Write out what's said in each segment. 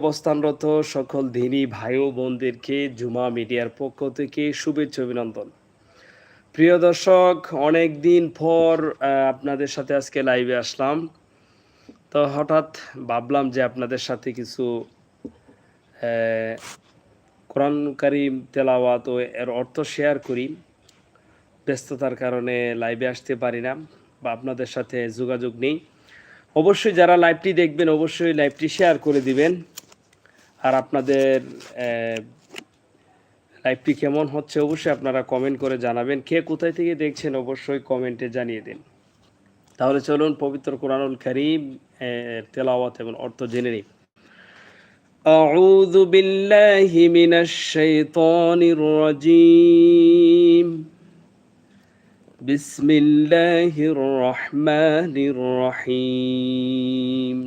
অবস্থানরত সকল দিনী ভাই ও বোনদেরকে জুমা মিডিয়ার পক্ষ থেকে শুভেচ্ছা অভিনন্দন। প্রিয় দর্শক, অনেক দিন পর আপনাদের সাথে আজকে লাইভে আসলাম। তো হঠাৎ ভাবলাম যে আপনাদের সাথে কিছু কোরআন কারিম তেলাওয়াত ও এর অর্থ শেয়ার করি। ব্যস্ততার কারণে লাইভে আসতে পারি না বা আপনাদের সাথে যোগাযোগ নেই। অবশ্যই যারা লাইভটি দেখবেন, অবশ্যই লাইভটি শেয়ার করে দিবেন। আর আপনাদের আহ, লাইভটি কেমন হচ্ছে অবশ্যই আপনারা কমেন্ট করে জানাবেন কে কোথায় থেকে দেখছেন অবশ্যই কমেন্টে জানিয়ে দিন তাহলে চলুন পবিত্র কোরআনুল করিম এর তেলাওয়াত এবং অর্থ জেনে নিই أعوذ بالله من الشيطان الرجيم بسم الله الرحمن الرحيم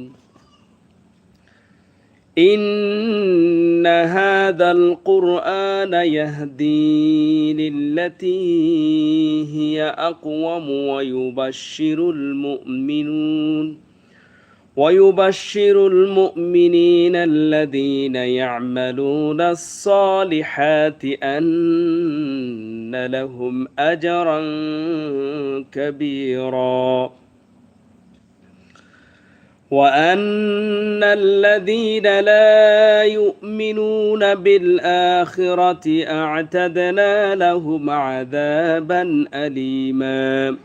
إن هذا القرآن يهدي للتي هي أقوم ويبشر المؤمنون ويبشر المؤمنين الذين يعملون الصالحات أن لهم أجرا كبيرا وأن الذين لا يؤمنون بالآخرة أعتدنا لهم عذابا أليما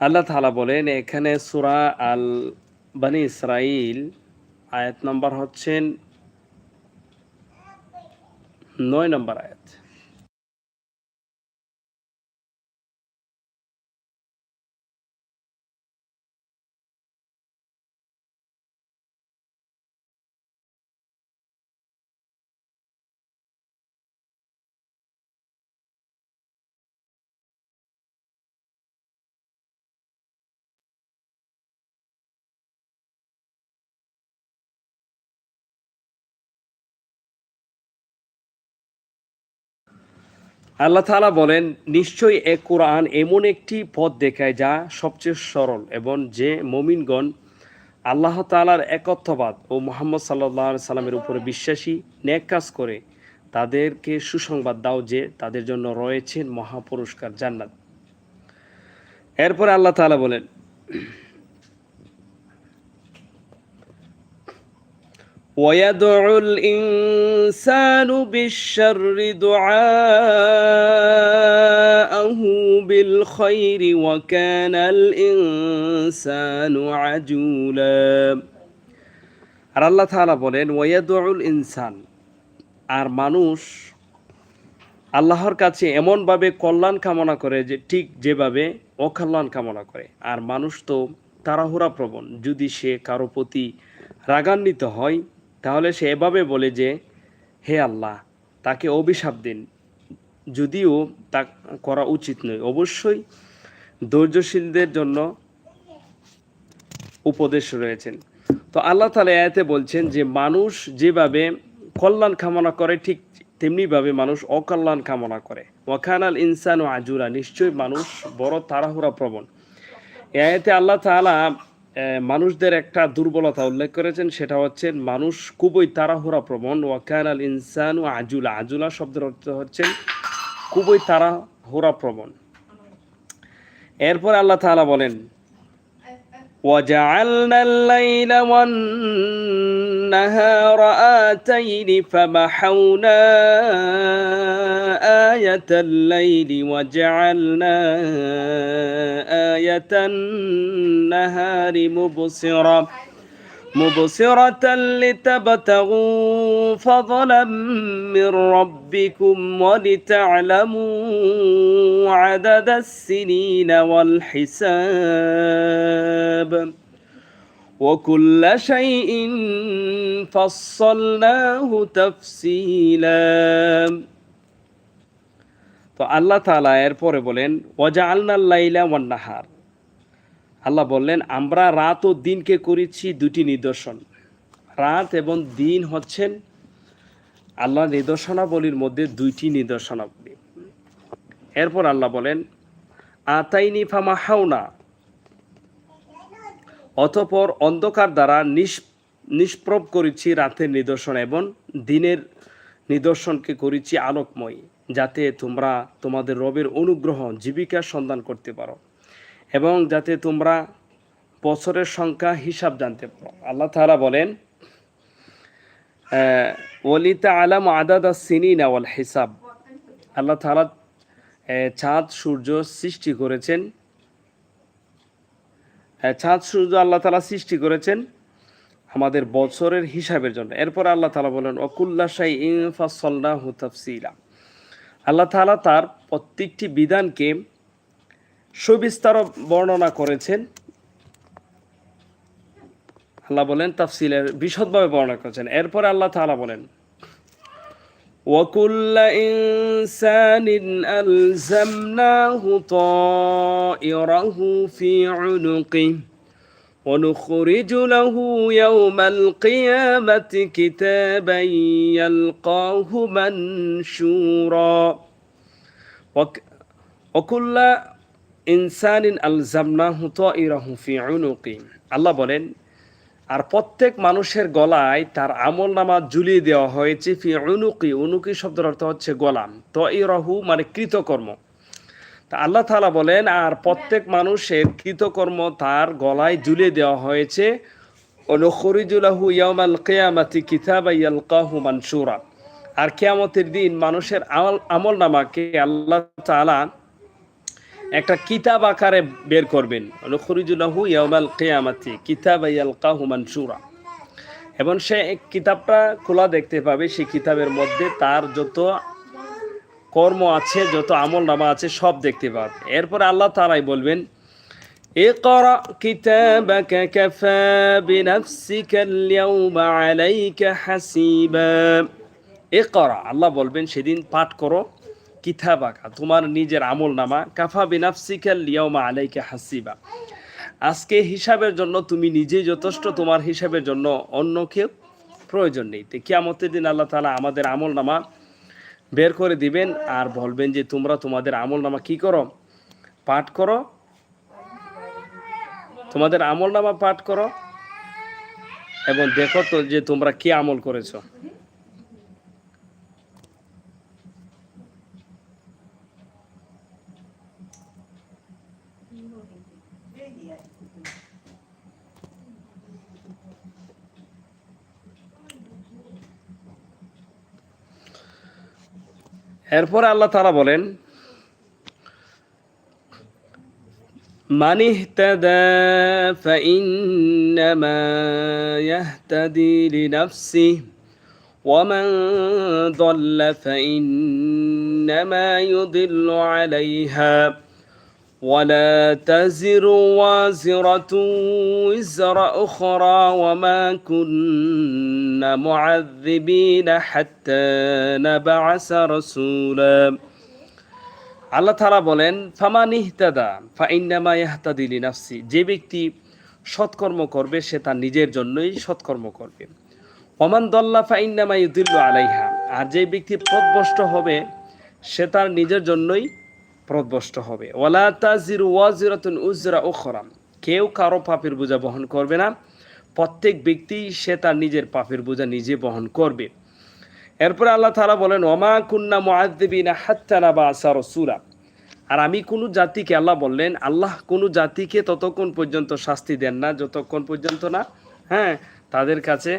আল্লাহ তাআলা বলেন এখানে সূরা আল বানি ইসরাইল আয়াত নম্বর হচ্ছেন নয় নম্বর আয়াত আল্লাহ তাআলা বলেন, নিশ্চয়ই এ কোরআন এমন একটি পথ দেখায় যা সবচেয়ে সরল এবং যে মমিনগণ আল্লাহ তাআলার একত্ববাদ ও মোহাম্মদ সাল্লাহ সাল্লামের উপরে বিশ্বাসী ন্যাক কাজ করে, তাদেরকে সুসংবাদ দাও যে তাদের জন্য রয়েছেন মহাপুরস্কার জান্নাত। এরপরে আল্লাহ তাআলা বলেন ويدعو الإنسان بالشر دعاءه بالخير وكان الإنسان عجولا আর আল্লাহ তাআলা বলেন ওয়াদুল ইনসান আর মানুষ আল্লাহর কাছে এমনভাবে কল্যাণ কামনা করে যে ঠিক যেভাবে অকল্যাণ কামনা করে আর মানুষ তো তাড়াহুড়া প্রবণ যদি সে কারো প্রতি রাগান্বিত হয় তাহলে সে এভাবে বলে যে হে আল্লাহ তাকে অভিশাপ দিন। যদিও তা করা উচিত নয়। অবশ্যই ধৈর্যশীলদের জন্য উপদেশ রয়েছেন। তো আল্লাহ তালা এতে বলছেন যে মানুষ যেভাবে কল্যাণ কামনা করে ঠিক তেমনিভাবে মানুষ অকল্যাণ কামনা করে। ওয়াখানাল ইনসান ও আজুরা নিশ্চয়ই মানুষ বড় তাড়াহুড়া প্রবণ। এতে আল্লাহ আহ, মানুষদের একটা দুর্বলতা উল্লেখ করেছেন, সেটা হচ্ছে মানুষ খুবই তাড়াহুড়া প্রবণ। ওয়াকান আল ইনসান ও আজুলা। আজুলা শব্দের অর্থ হচ্ছে খুবই তাড়াহুড়া প্রবণ। এরপর আল্লাহ তাআলা বলেন وجعلنا الليل والنهار آتين فمحونا آية الليل وجعلنا آية النهار مبصرة مبصرة لتبتغوا فضلا من ربكم ولتعلموا عدد السنين والحساب وكل شيء فصلناه تفصيلا তো আল্লাহ তাআলা এরপরে বলেন ওয়াজা আলনাল লাইলা ওয়ান নাহার আল্লাহ বললেন, আমরা রাত ও দিনকে করেছি দুটি নিদর্শন। রাত এবং দিন হচ্ছেন আল্লাহ নিদর্শনাবলীর মধ্যে দুইটি নিদর্শনাবলী। এরপর আল্লাহ বলেন, আতাইনি ফামা হাওনা অতপর অন্ধকার দ্বারা নিষ নিষ্প্রভ করেছি রাতের নিদর্শন এবং দিনের নিদর্শনকে করেছি আলোকময়, যাতে তোমরা তোমাদের রবের অনুগ্রহ জীবিকার সন্ধান করতে পারো। এবং যাতে তোমরা বছরের সংখ্যা হিসাব জানতে পারো। আল্লাহ তাআলা বলেন ওলিতা আলাম আদাদ সিনিন ওয়াল হিসাব। আল্লাহ আহ, চাঁদ সূর্য সৃষ্টি করেছেন। চাঁদ সূর্য আল্লাহ তাআলা সৃষ্টি করেছেন আমাদের বছরের হিসাবের জন্য। এরপর আল্লাহ তালা বলেন অকুল্লা শাই ইনফাসল্লাহু তাফসিলা। আল্লাহ তাআলা তার প্রত্যেকটি বিধানকে সবিস্তার বর্ণনা করেছেন আল্লাহ বলেন তাফসিলের বিশদভাবে বর্ণনা করেছেন এরপরে আল্লাহ তাআলা বলেন وكل إنسان ألزمناه طائره في عنقه ونخرج له يوم القيامة كتابا يلقاه منشورا وك- وكل ইনসানিন আল জামনা হুত ইরাহুফি আইনুকিম আল্লাহ বলেন, আর প্রত্যেক মানুষের গলায় তার আমল নামা ঝুলিয়ে দেওয়া হয়েছে, ফি অনুকি অনুকি শব্দের অর্থ হচ্ছে গোলাম। তো ইরহু মানে কৃতকর্ম। তা আল্লাহ তালা বলেন, আর প্রত্যেক মানুষের কৃতকর্ম তার গলায় ঝুলিয়ে দেওয়া হয়েছে। অনুখরিজুলাহু ইয়ামাল কেয়ামাতি কিতাব ইয়াল কাহু মানসুরা। আর কেয়ামতের দিন মানুষের আমল আমল নামাকে আল্লাহ তালা একটা কিতাব আকারে বের করবেন অনুখরিজুলাহু ইয়ামাল কেয়ামাতি কিতাবা ইয়ালকাহু মানসুরা এবং সে এক কিতাবটা খোলা দেখতে পাবে সেই কিতাবের মধ্যে তার যত কর্ম আছে যত আমল নামা আছে সব দেখতে পাবে এরপরে আল্লাহ তাআলাই বলবেন اقرأ كتابك كفى بنفسك اليوم عليك حسيبا اقرأ আল্লাহ বলবেন সেদিন পাঠ করো কিতাবাকা তোমার নিজের আমল নামা কাফা বিনাফসিকা লিয়াউমা আলাইকা হাসিবা। আজকে হিসাবের জন্য তুমি নিজেই যথেষ্ট, তোমার হিসাবের জন্য অন্য কেউ প্রয়োজন নেই। তো কিয়ামতের দিন আল্লাহ তাআলা আমাদের আমল নামা বের করে দিবেন আর বলবেন যে, তোমরা তোমাদের আমল নামা কি করো? পাঠ করো? তোমাদের আমল নামা পাঠ করো এবং দেখো তো যে তোমরা কি আমল করেছ। এরপরে আল্লাহ তারা বলেন من اهتدى فإنما يهتدي لنفسه ومن ضل فإنما يضل عليها ولا تزر وازرة وزر أخرى وما كنا معذبين حتى نبعث رسولا আল্লাহ তারা বলেন ফামান ইহতাদা ফাইন্নামা ইহতাদি লিনাফসি যে ব্যক্তি সৎকর্ম করবে সে তার নিজের জন্যই সৎকর্ম করবে ওমান দল্লা ফাইন্নামা ইউদিল্লু আলাইহা আর যে ব্যক্তি পথভ্রষ্ট হবে সে তার নিজের জন্যই পথভ্রষ্ট হবে। ওয়ালা তাজির ওয়াজিরাতুন উজরা উখরাম কেউ কারও পাপের বোঝা বহন করবে না। প্রত্যেক ব্যক্তি সে তার নিজের পাপের বোঝা নিজে বহন করবে। এরপরে আল্লাহ তাআলা বলেন ওমা কুন্না মুআদ্দিবিনা হাত্তা নাবাসা রাসূলা। আর আমি কোনো জাতিকে, আল্লাহ বললেন, আল্লাহ কোনো জাতিকে ততক্ষণ পর্যন্ত শাস্তি দেন না, যতক্ষণ পর্যন্ত না হ্যাঁ তাদের কাছে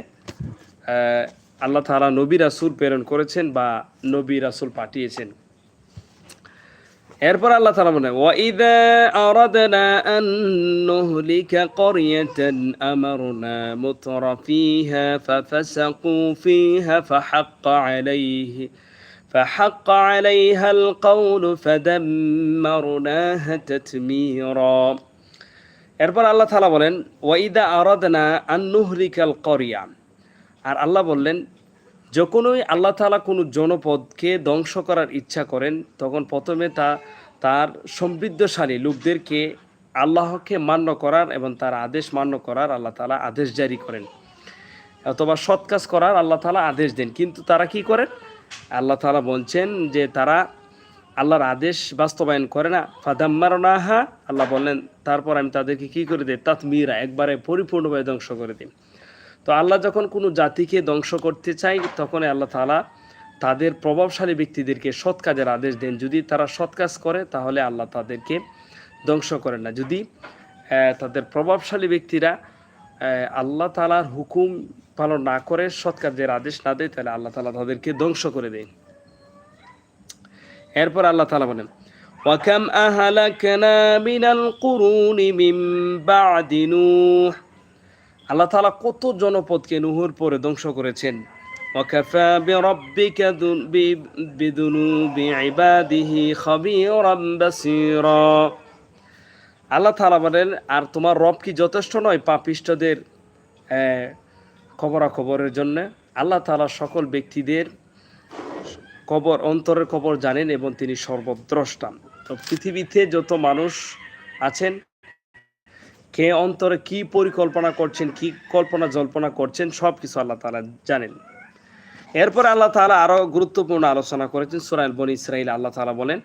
আল্লাহ তাআলা নবী রাসূল প্রেরণ করেছেন বা নবী রাসূল পাঠিয়েছেন। এরপর আল্লাহ তাআলা বলেন ওয়াইদা আরাদনা আন নুহলিকা ক্বরিয়াতান আমারনা মুতরাফিহা ফাফাসাকু ফিহা ফাহাক্কা আলাইহি فحق عليها القول فدمرناها تتميرا এরপর আল্লাহ তাআলা বলেন ওয়াইদা আরাদনা আন নুহলিকাল ক্বরিয়া আর আল্লাহ বললেন যখনই আল্লাহ তাআলা কোনো জনপদকে ধ্বংস করার ইচ্ছা করেন, তখন প্রথমে তা তার সমৃদ্ধশালী লোকদেরকে আল্লাহকে মান্য করার এবং তার আদেশ মান্য করার আল্লাহ তালা আদেশ জারি করেন। অথবা সৎ কাজ করার আল্লাহ তাআলা আদেশ দেন। কিন্তু তারা কি করেন? আল্লাহ তালা বলছেন যে তারা আল্লাহর আদেশ বাস্তবায়ন করে না। ফাদাম্মার নাহা আল্লাহ বললেন, তারপর আমি তাদেরকে কি করে দিই তাত মিরা একবারে পরিপূর্ণভাবে ধ্বংস করে দিই তো আল্লাহ যখন কোনো জাতিকে ধ্বংস করতে চায় তখন আল্লাহ তালা তাদের প্রভাবশালী ব্যক্তিদেরকে সৎ কাজের আদেশ দেন যদি তারা সৎ কাজ করে তাহলে আল্লাহ তাদেরকে ধ্বংস করেন না যদি আহ, তাদের প্রভাবশালী ব্যক্তিরা আহ, আল্লাহ তালার হুকুম পালন না করে সৎ কাজের আদেশ না দেয় তাহলে আল্লাহ তালা তাদেরকে ধ্বংস করে দেয় এরপর আল্লাহ তালা বলেন وكم أهلكنا من القرون من بعد نوح আল্লাহ তাআলা কত জনপদকে নুহুর পরে ধ্বংস করেছেন وكفى بربك ذن- ب- بذنوب عباده خبيرا بصيرا আল্লাহ তাআলা বলেন আর তোমার রব কি যথেষ্ট নয় পাপিষ্টদের আহ, খবরাখবরের জন্য আল্লাহ তাআলা সকল ব্যক্তিদের কবর অন্তরের কবর জানেন এবং তিনি সর্বদ্রষ্টা তো পৃথিবীতে যত মানুষ আছেন কে অন্তরে কি পরিকল্পনা করছেন কি কল্পনা জল্পনা করছেন সব কিছু আল্লাহ তাআলা জানেন এরপরে আল্লাহ তাআলা আরো গুরুত্বপূর্ণ আলোচনা করেছেন সুরাইল বনি ইসরাইল আল্লাহ তাআলা বলেন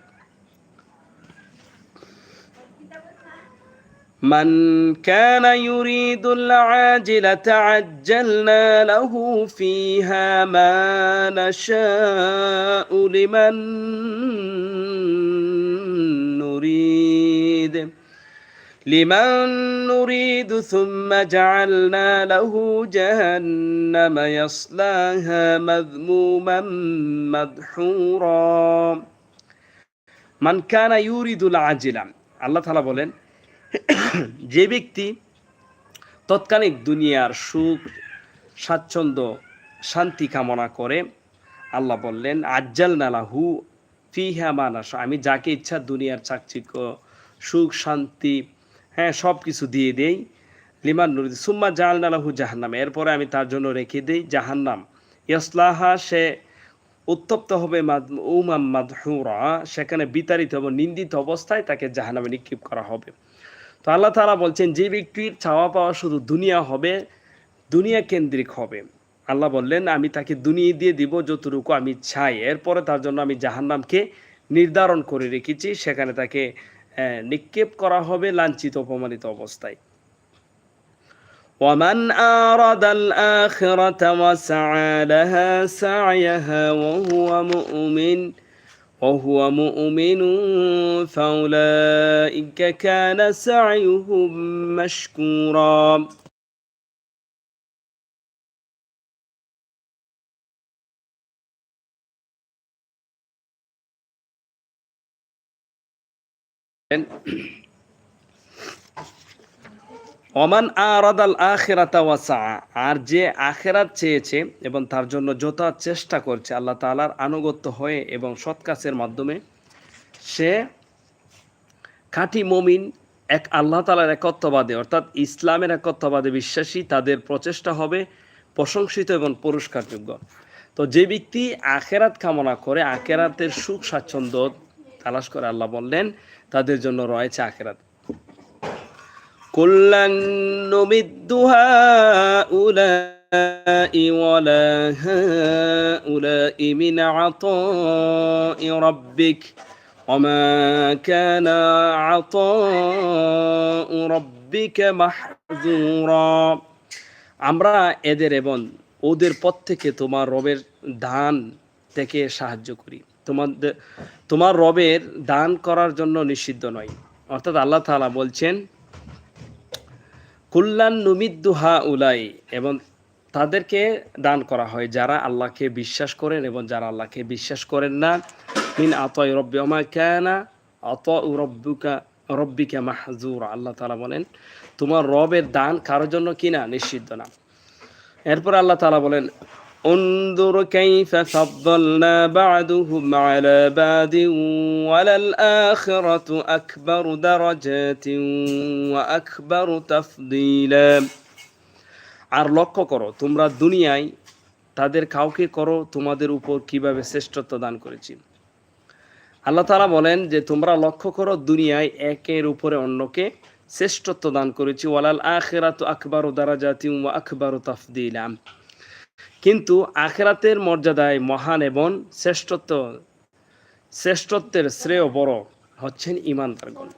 من كان يريد العاجلة عجلنا له فيها ما نشاء لمن نريد لمن نريد ثم جعلنا له جهنم يصلاها مذموما مدحورا من كان يريد العاجلة الله تعالى বলেন যে ব্যক্তি তৎকালীন দুনিয়ার সুখ স্বাচ্ছন্দ্য শান্তি কামনা করে আল্লাহ বললেন আজ্জাল নালাহু ফিহা মানাস আমি যাকে ইচ্ছা দুনিয়ার চাকচিক্য সুখ শান্তি হ্যাঁ সব কিছু দিয়ে দেই। লিমান নুর সুম্মা জাল নালাহু জাহান্নাম। এরপরে আমি তার জন্য রেখে দেই জাহান্নাম। ইয়াসলাহা, সে উত্তপ্ত হবে উমাম মাদহুরা। সেখানে বিতাড়িত এবং নিন্দিত অবস্থায় তাকে জাহান্নামে নিক্ষেপ করা হবে। তো আল্লাহ তালা বলছেন, যে ব্যক্তির চাওয়া পাওয়া শুধু দুনিয়া হবে, দুনিয়া কেন্দ্রিক হবে। আল্লাহ বললেন, আমি তাকে দুনিয়া দিয়ে দিব যতটুকু আমি চাই। এরপরে তার জন্য আমি জাহান্নামকে নির্ধারণ করে রেখেছি। সেখানে তাকে নিক্ষেপ করা হবে লাঞ্ছিত অপমানিত অবস্থায় ومن أراد الآخرة وسعى لها سعيها وهو مؤمن وهو مؤمن فأولئك كان سعيهم مشكورا ওমান আরাদাল আখেরাতা ওয়াসা আর যে আখেরাত চেয়েছে এবং তার জন্য যত চেষ্টা করছে আল্লাহ তাআলার আনুগত্য হয়ে এবং সৎ কাজের মাধ্যমে, সে খাঁটি মমিন, এক আল্লাহ তালার একত্ববাদে, অর্থাৎ ইসলামের একত্ববাদে বিশ্বাসী, তাদের প্রচেষ্টা হবে প্রশংসিত এবং পুরস্কারযোগ্য। তো যে ব্যক্তি আখেরাত কামনা করে, আখেরাতের সুখ স্বাচ্ছন্দ্য তালাশ করে আল্লাহ বললেন তাদের জন্য রয়েছে আখেরাত كلا نمد هؤلاء ولا هؤلاء من عطاء ربك وما كان عطاء ربك محظورا আমরা এদের এবং ওদের পথ থেকে তোমার রবের দান থেকে সাহায্য করি তোমাদের, তোমার রবের দান করার জন্য নিষিদ্ধ নয়। অর্থাৎ আল্লাহ তাআলা বলছেন, কুল্লান নুমিদ্দু হা উলাই এবং তাদেরকে দান করা হয় যারা আল্লাহকে বিশ্বাস করেন এবং যারা আল্লাহকে বিশ্বাস করেন না। মিন আতয় রব্বি আমা কানা আত রব্বুকা, রব্বিকা মাহজুর আল্লাহ তালা বলেন, তোমার রবের দান কারোর জন্য কিনা নিষিদ্ধ না। এরপর আল্লাহ তালা বলেন انظر كيف فضلنا بعضهم على بعض وللآخرة أكبر درجات وأكبر تفضيلا আর লক্ষ্য করো তোমরা দুনিয়ায় তাদের কাউকে করো তোমাদের উপর কিভাবে শ্রেষ্ঠত্ব দান করেছি আল্লাহ তাআলা বলেন যে তোমরা লক্ষ্য করো দুনিয়ায় একের উপরে অন্যকে শ্রেষ্ঠত্ব দান করেছি ওয়ালাল আখেরাত আকবর দারাজাতি ওয়া আকবর তাফদিলাম কিন্তু আখেরাতের মর্যাদায় মহান এবং শ্রেষ্ঠত্ব শ্রেষ্ঠত্বের শ্রেয় বড় হচ্ছেন ইমানদারগণ।